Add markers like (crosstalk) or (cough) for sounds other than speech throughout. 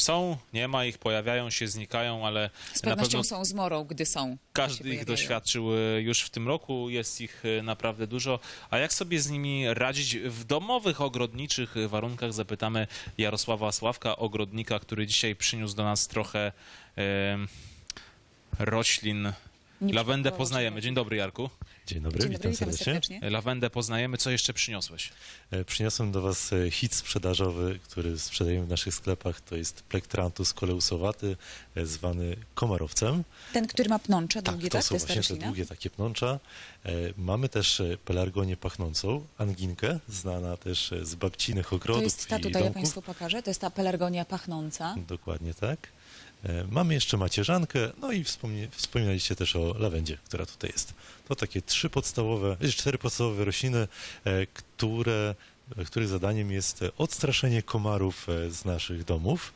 są, nie ma ich, pojawiają się, znikają, ale Z na pewnością pewno są zmorą, gdy są. każdy ich pojawiają. doświadczył e, już w tym roku, jest ich e, naprawdę dużo. A jak sobie z nimi radzić w domowych, ogrodniczych warunkach? Zapytamy Jarosława Sławka, ogrodnika, który dzisiaj przyniósł do nas trochę roślin. Nie Lawendę poznajemy. Dzień dobry, Jarku. Dzień dobry, Dzień dobry, witam serdecznie. serdecznie. Lawendę poznajemy. Co jeszcze przyniosłeś? E, Przyniosłem do Was e, hit sprzedażowy, który sprzedajemy w naszych sklepach. To jest Plektrantus koleusowaty, e, zwany komarowcem. Ten, który ma pnącze długie, to tak? są To ta właśnie te długie takie pnącza. Mamy też pelargonię pachnącą, anginkę, znana też z babcinych ogrodów To jest ta tutaj, ja. Państwu pokażę. To jest ta pelargonia pachnąca. Dokładnie tak. E, Mamy jeszcze macierzankę, no i wspomnie, wspominaliście też o lawendzie, która tutaj jest. To takie trzy podstawowe, cztery podstawowe rośliny, e, które, e, których zadaniem jest odstraszenie komarów z naszych domów.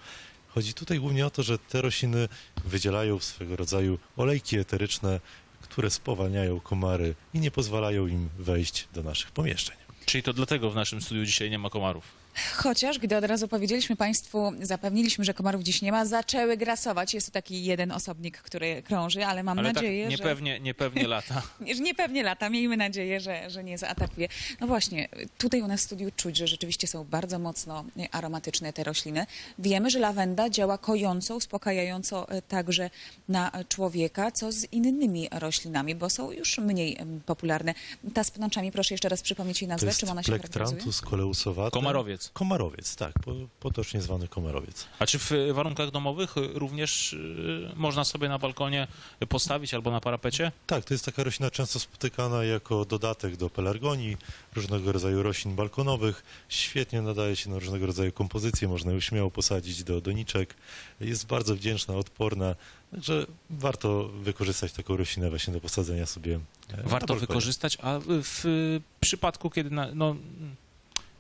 Chodzi tutaj głównie o to, że te rośliny wydzielają swego rodzaju olejki eteryczne, które spowalniają komary i nie pozwalają im wejść do naszych pomieszczeń. Czyli to dlatego w naszym studiu dzisiaj nie ma komarów. Chociaż, gdy od razu powiedzieliśmy Państwu, zapewniliśmy, że komarów dziś nie ma, zaczęły grasować. Jest to taki jeden osobnik, który krąży, ale mam Ale nadzieję, tak że... niepewnie, niepewnie lata. (laughs) niepewnie lata. Miejmy nadzieję, że, że nie zaatakuje. No właśnie, tutaj u nas w studiu czuć, że rzeczywiście są bardzo mocno aromatyczne te rośliny. Wiemy, że lawenda działa kojąco, uspokajająco e, także na człowieka, co z innymi roślinami, bo są już mniej popularne. Ta z pnączami, proszę jeszcze raz przypomnieć jej nazwę, czym ona się charakteryzuje? Plektrantus koleusowaty. Komarowiec. Komarowiec, tak, po, potocznie zwany komarowiec. A czy w y, warunkach domowych y, również y, można sobie na balkonie postawić albo na parapecie? Tak, to jest taka roślina często spotykana jako dodatek do pelargonii, różnego rodzaju roślin balkonowych. Świetnie nadaje się na różnego rodzaju kompozycje, można ją śmiało posadzić do doniczek. Jest bardzo wdzięczna, odporna, także warto wykorzystać taką roślinę właśnie do posadzenia sobie e, Warto wykorzystać, a w przypadku, kiedy na, no,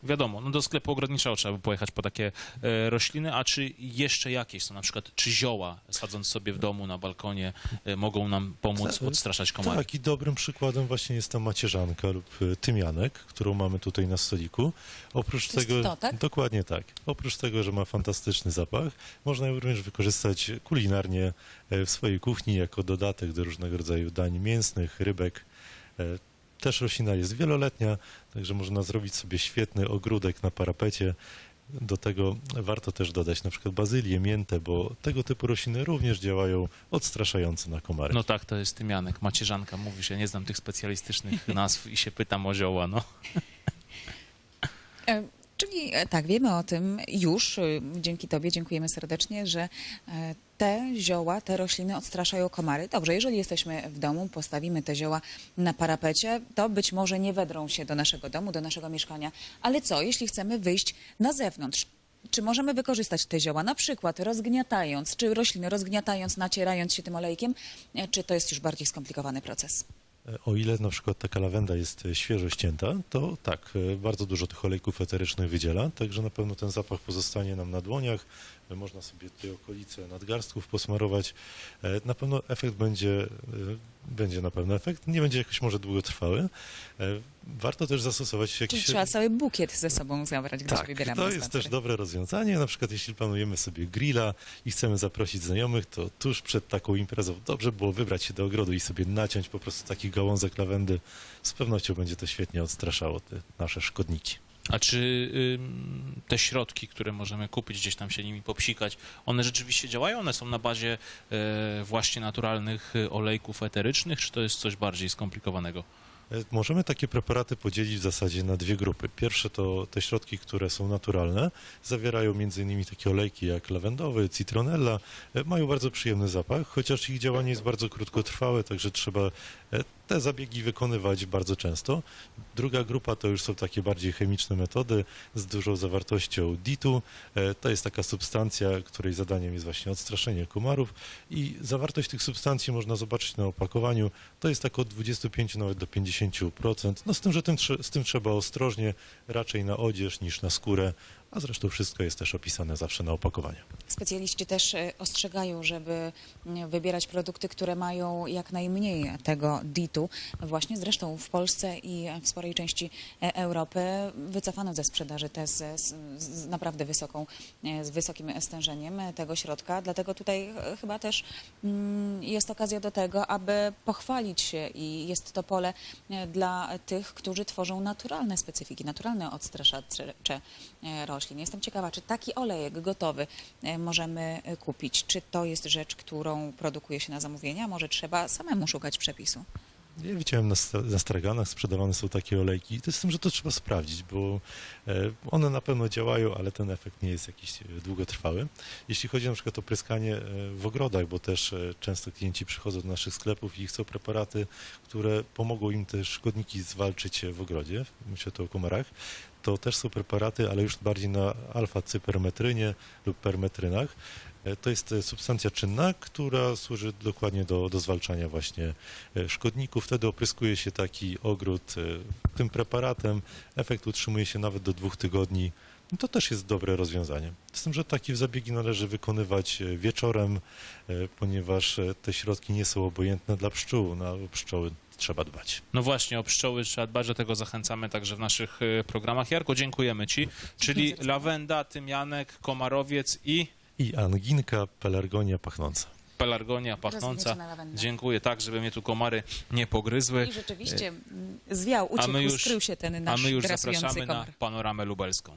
wiadomo, no do sklepu ogrodniczego trzeba by pojechać po takie e, rośliny, a czy jeszcze jakieś są, na przykład czy zioła sadząc sobie w domu na balkonie e, mogą nam pomóc Tak, odstraszać komary? Tak, i dobrym przykładem właśnie jest ta macierzanka lub e, tymianek, którą mamy tutaj na stoliku. Oprócz To tego, to, tak? dokładnie tak. Oprócz tego, że ma fantastyczny zapach, można ją również wykorzystać kulinarnie e, w swojej kuchni jako dodatek do różnego rodzaju dań mięsnych, rybek. E, Też roślina jest wieloletnia, także można zrobić sobie świetny ogródek na parapecie. Do tego warto też dodać na przykład bazylię, miętę, bo tego typu rośliny również działają odstraszająco na komary. No tak, to jest tymianek, macierzanka, mówisz, ja nie znam tych specjalistycznych (laughs) nazw i się pytam o zioła, no. E, Czyli e, tak, wiemy o tym już, y, dzięki Tobie, dziękujemy serdecznie, że e, te zioła, te rośliny odstraszają komary. Dobrze, jeżeli jesteśmy w domu, postawimy te zioła na parapecie, to być może nie wedrą się do naszego domu, do naszego mieszkania. Ale co, jeśli chcemy wyjść na zewnątrz? Czy możemy wykorzystać te zioła, na przykład rozgniatając, czy rośliny rozgniatając, nacierając się tym olejkiem, e, czy to jest już bardziej skomplikowany proces? O ile na przykład taka lawenda jest świeżo ścięta, to tak, e, bardzo dużo tych olejków eterycznych wydziela, także na pewno ten zapach pozostanie nam na dłoniach. E, Można sobie tutaj okolice nadgarstków posmarować. E, Na pewno efekt będzie, będzie na pewno efekt, nie będzie jakoś może długotrwały. E, Warto też zastosować Czyli jakieś... trzeba cały bukiet ze sobą zabrać, gdy Tak, wybieramy to jest też dobre rozwiązanie. Na przykład jeśli planujemy sobie grilla i chcemy zaprosić znajomych, to tuż przed taką imprezą dobrze było wybrać się do ogrodu i sobie naciąć po prostu taki gałązek lawendy. Z pewnością będzie to świetnie odstraszało te nasze szkodniki. A czy te środki, które możemy kupić, gdzieś tam się nimi popsikać, one rzeczywiście działają? One są na bazie e, właśnie naturalnych e, olejków eterycznych, czy to jest coś bardziej skomplikowanego? E, Możemy takie preparaty podzielić w zasadzie na dwie grupy. Pierwsze to te środki, które są naturalne, zawierają m.in. takie olejki jak lawendowy, citronella, E, mają bardzo przyjemny zapach, chociaż ich działanie jest bardzo krótkotrwałe, także trzeba te zabiegi wykonywać bardzo często. Druga grupa to już są takie bardziej chemiczne metody z dużą zawartością DIT-u. E, To jest taka substancja, której zadaniem jest właśnie odstraszenie komarów i zawartość tych substancji można zobaczyć na opakowaniu. To jest tak od 25 nawet do 50%. No z tym, że tym, z tym trzeba ostrożnie, raczej na odzież niż na skórę, a zresztą wszystko jest też opisane zawsze na opakowaniu. Specjaliści też e, ostrzegają, żeby mm, wybierać produkty, które mają jak najmniej tego DIT-u. Właśnie zresztą w Polsce i w sporej części e, Europy wycofano ze sprzedaży te z, z, z naprawdę wysoką, e, z wysokim stężeniem tego środka. Dlatego tutaj chyba też mm, jest okazja do tego, aby pochwalić się i jest to pole dla tych, którzy tworzą naturalne specyfiki, naturalne odstraszacze e, roślin. Jestem ciekawa, czy taki olejek gotowy e, możemy e, kupić? Czy to jest rzecz, którą produkuje się na zamówienie, a może trzeba samemu szukać przepisu? Ja widziałem na, na straganach sprzedawane są takie olejki. To jest z tym, że to trzeba sprawdzić, bo e, one na pewno działają, ale ten efekt nie jest jakiś długotrwały. Jeśli chodzi na przykład o pryskanie w ogrodach, bo też często klienci przychodzą do naszych sklepów i chcą preparaty, które pomogą im te szkodniki zwalczyć w ogrodzie, myślę tu o komarach, to też są preparaty, ale już bardziej na alfa-cypermetrynie lub permetrynach. E, To jest e, substancja czynna, która służy dokładnie do, do zwalczania właśnie e, szkodników. Wtedy opryskuje się taki ogród tym preparatem. Efekt utrzymuje się nawet do dwóch tygodni. No To też jest dobre rozwiązanie. Z tym, że takie zabiegi należy wykonywać wieczorem, ponieważ te środki nie są obojętne dla pszczół. Na pszczoły trzeba dbać. No właśnie, o pszczoły trzeba dbać, do tego zachęcamy także w naszych e, programach. Jarko, dziękujemy Ci. Czyli lawenda, tymianek, komarowiec i I anginka, pelargonia pachnąca. pelargonia pachnąca. Dziękuję, tak, żeby mnie tu komary nie pogryzły. I rzeczywiście mm, zwiał, A uciekł, już- skrył się ten A nasz my już zapraszamy komar. na panoramę lubelską.